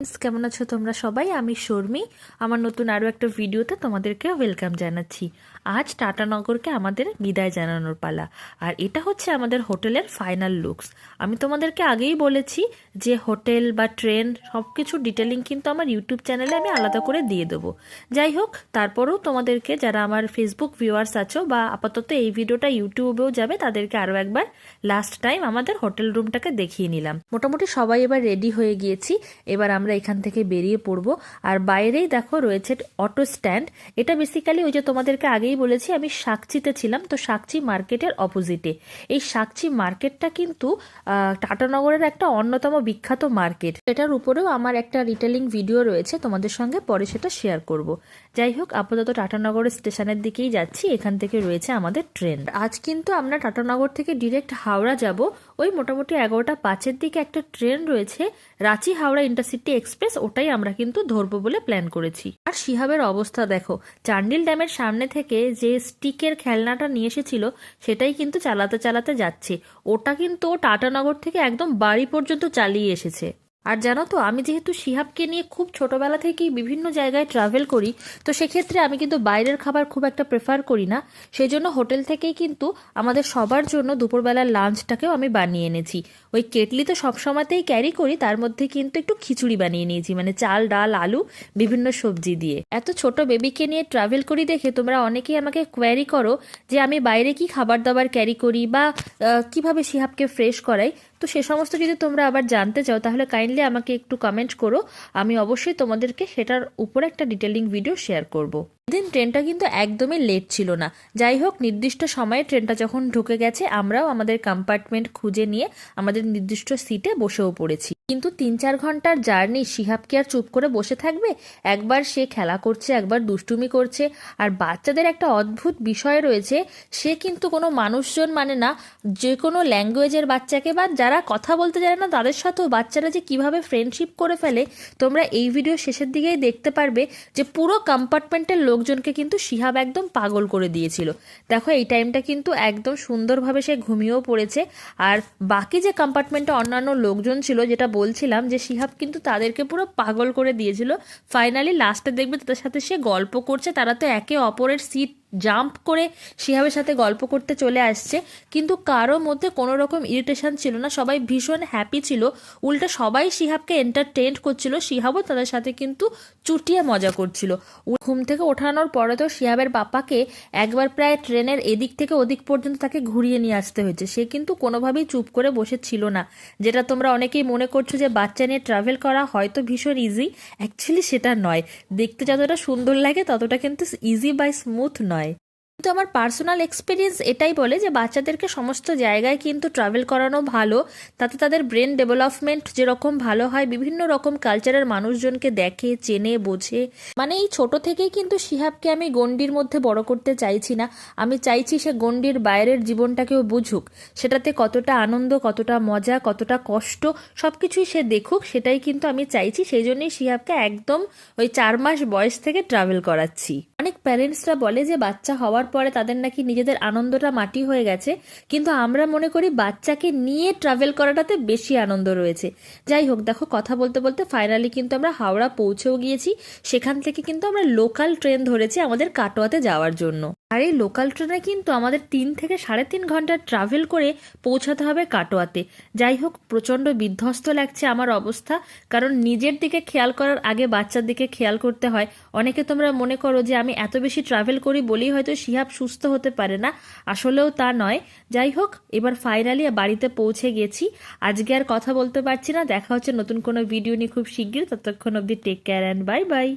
কেমন আছো তোমরা সবাই? আমি শর্মি। আমার নতুন আরও একটা ভিডিওতে তোমাদেরকে ওয়েলকাম জানাচ্ছি। আজ টাটানগরকে আমাদের বিদায় জানানোর পালা। আর এটা হচ্ছে আমাদের হোটেলের ফাইনাল লুকস আমি তোমাদেরকে আগেই বলেছি যে হোটেল বা ট্রেন সব কিছু ডিটেলিং কিন্তু আমার ইউটিউব চ্যানেলে আমি আলাদা করে দিয়ে দেবো। যাই হোক, তারপরেও তোমাদেরকে যারা আমার ফেসবুক ভিউয়ার্স আছো বা আপাতত এই ভিডিওটা ইউটিউবেও যাবে, তাদেরকে আরও একবার লাস্ট টাইম আমাদের হোটেল রুমটাকে দেখিয়ে নিলাম। মোটামুটি সবাই এবার রেডি হয়ে গিয়েছি। এবার আমরা এখান থেকে বেরিয়ে পড়ব। আর বাইরেই দেখো রয়েছে অটো স্ট্যান্ড। এটা বেসিক্যালি ওই যে তোমাদেরকে আগেই বলেছি, আমি সাকচিতে ছিলাম। তো সাকচি মার্কেটের অপোজিটে এই সাকচি মার্কেটটা কিন্তু টাটানগরের একটা অন্যতম বিখ্যাত মার্কেট। এটার উপরেও আমার একটা রিটেলিং ভিডিও রয়েছে, তোমাদের সঙ্গে পরে সেটা শেয়ার করব। যাই হোক, আপাতত টাটানগরের স্টেশনের দিকেই যাচ্ছি, এখান থেকে রয়েছে আমাদের ট্রেন। আজ কিন্তু আমরা টাটানগর থেকে ডিরেক্ট হাওড়া যাব। ওই মোটামুটি এগারোটা পাঁচের দিকে একটা ট্রেন রয়েছে রাঁচি হাওড়া ইন্টারসিটি এক্সপ্রেস ওটাই আমরা কিন্তু ধরবো বলে প্ল্যান করেছি। আর শিহাবের অবস্থা দেখো চান্ডিল ড্যামের সামনে থেকে যে স্টিকের খেলনাটা নিয়ে এসেছিল, সেটাই কিন্তু চালাতে চালাতে যাচ্ছে। ওটা কিন্তু টাটানগর থেকে একদম বাড়ি পর্যন্ত চালিয়ে এসেছে। আর জানো তো, আমি যেহেতু শিহাবকে নিয়ে খুব ছোটবেলা থেকেই বিভিন্ন জায়গায় ট্রাভেল করি, তো সেক্ষেত্রে আমি কিন্তু বাইরের খাবার খুব একটা প্রেফার করি না। সেই জন্য হোটেল থেকেই কিন্তু আমাদের সবার জন্য দুপুরবেলার লাঞ্চটাকেও আমি বানিয়ে এনেছি। ওই কেটলি তো সবসময়তেই ক্যারি করি, তার মধ্যে কিন্তু একটু খিচুড়ি বানিয়ে নিয়েছি মানে চাল, ডাল, আলু, বিভিন্ন সবজি দিয়ে। এত ছোট বেবিকে নিয়ে ট্রাভেল করি দেখে তোমরা অনেকেই আমাকে কোয়ারি করো যে আমি বাইরে কি খাবার দাবার ক্যারি করি বা কীভাবে শিহাবকে ফ্রেশ করাই। তো সে সমস্ত যদি তোমরা আবার জানতে চাও, তাহলে কাইন্ডলি আমাকে একটু কমেন্ট করো। আমি অবশ্যই তোমাদেরকে সেটার উপর একটা ডিটেলিং ভিডিও শেয়ার করব। দিন ট্রেনটা কিন্তু একদমই লেট ছিল না। যাই হোক, নির্দিষ্ট সময়ে ট্রেনটা যখন ঢুকে গেছে, আমরাও আমাদের কম্পার্টমেন্ট খুঁজে নিয়ে আমাদের নির্দিষ্ট সিটে বসেও পড়েছি। কিন্তু তিন চার ঘণ্টার জার্নি শিহাব কি আর চুপ করে বসে থাকবে? একবার সে খেলা করছে, একবার দুষ্টুমি করছে, আর বাচ্চাদের একটা অদ্ভুত বিষয় রয়েছে, সে কিন্তু কোনো মানুষজন মানে না, যে কোনো ল্যাঙ্গুয়েজের বাচ্চাকে বা যারা কথা বলতে জানে না, তাদের সাথেও বাচ্চারা যে কীভাবে ফ্রেন্ডশিপ করে ফেলে, তোমরা এই ভিডিও শেষের দিকেই দেখতে পারবে যে পুরো কম্পার্টমেন্টের লোকজনকে কিন্তু শিহাব একদম পাগল করে দিয়েছিল। দেখো, এই টাইমটা কিন্তু একদম সুন্দরভাবে সে ঘুমিয়েও পড়েছে। আর বাকি যে কম্পার্টমেন্টে অন্যান্য লোকজন ছিল, যেটা বলছিলাম যে শিহাব কিন্তু তাদেরকে পুরো পাগল করে দিয়েছিল। ফাইনালি লাস্টে দেখবে তাদের সাথে সে গল্প করছে। তারা তো একে অপরের সিট জাম্প করে শিহাবের সাথে গল্প করতে চলে আসছে। কিন্তু কারও মধ্যে কোনো রকম ইরিটেশন ছিল না, সবাই ভীষণ হ্যাপি ছিল। উল্টো সবাই শিহাবকে এন্টারটেইন করছিল, শিহাবও তাদের সাথে কিন্তু চুটিয়ে মজা করছিল। ঘুম থেকে ওঠানোর পরে তো শিহাবের বাপাকে একবার প্রায় ট্রেনের এদিক থেকে ওদিক পর্যন্ত তাকে ঘুরিয়ে নিয়ে আসতে হয়েছে। সে কিন্তু কোনোভাবেই চুপ করে বসে ছিল না, যেটা তোমরা অনেকেই মনে করছ যে বাচ্চা নিয়ে ট্রাভেল করা হয়তো ভীষণ ইজি অ্যাকচুয়ালি সেটা নয়। দেখতে যতটা সুন্দর লাগে ততটা কিন্তু ইজি বাই স্মুথ নয়। কিন্তু আমার পার্সোনাল এক্সপিরিয়েন্স এটাই বলে যে বাচ্চাদেরকে সমস্ত জায়গায় কিন্তু ট্রাভেল করানো ভালো। তাতে তাদের ব্রেন ডেভেলপমেন্ট যেরকম ভালো হয়, বিভিন্ন রকম কালচারের মানুষজনকে দেখে, চেনে, বোঝে। মানে এই ছোট থেকেই কিন্তু শিহাবকে আমি গণ্ডির মধ্যে বড় করতে চাইছি না। আমি চাইছি সে গণ্ডির বাইরের জীবনটাকেও বুঝুক। সেটাতে কতটা আনন্দ, কতটা মজা, কতটা কষ্ট সব কিছুই সে দেখুক, সেটাই কিন্তু আমি চাইছি। সেই জন্যই শিহাবকে একদম ওই চার মাস বয়স থেকে ট্রাভেল করাচ্ছি। অনেক প্যারেন্টসরা বলে যে বাচ্চা হওয়ার পরে তাদের নাকি নিজেদের আনন্দটা মাটি হয়ে গেছে। কিন্তু আমরা মনে করি বাচ্চাকে নিয়ে ট্রাভেল করাটাতে বেশি আনন্দ রয়েছে। যাই হোক, দেখো কথা বলতে বলতে ফাইনালি কিন্তু আমরা হাওড়া পৌঁছেও গিয়েছি। সেখান থেকে কিন্তু আমরা লোকাল ট্রেন ধরেছি আমাদের কাটোয়াতে যাওয়ার জন্য। আর এই লোকাল ট্রেনে কিন্তু আমাদের তিন থেকে সাড়ে তিন ঘণ্টা ট্রাভেল করে পৌঁছাতে হবে কাটোয়াতে। যাই হোক, প্রচণ্ড বিধ্বস্ত লাগছে আমার অবস্থা, কারণ নিজের দিকে খেয়াল করার আগে বাচ্চার দিকে খেয়াল করতে হয়। অনেকে তোমরা মনে করো যে আমি এত বেশি ট্রাভেল করি বলেই হয়তো শিহাব সুস্থ হতে পারে না, আসলেও তা নয়। যাই হোক, এবার ফাইনালি বাড়িতে পৌঁছে গেছি। আজকে আর কথা বলতে পারছি না, দেখা হচ্ছে নতুন কোনো ভিডিও নিয়ে খুব শিগগির, ততক্ষণ অবধি take care and bye bye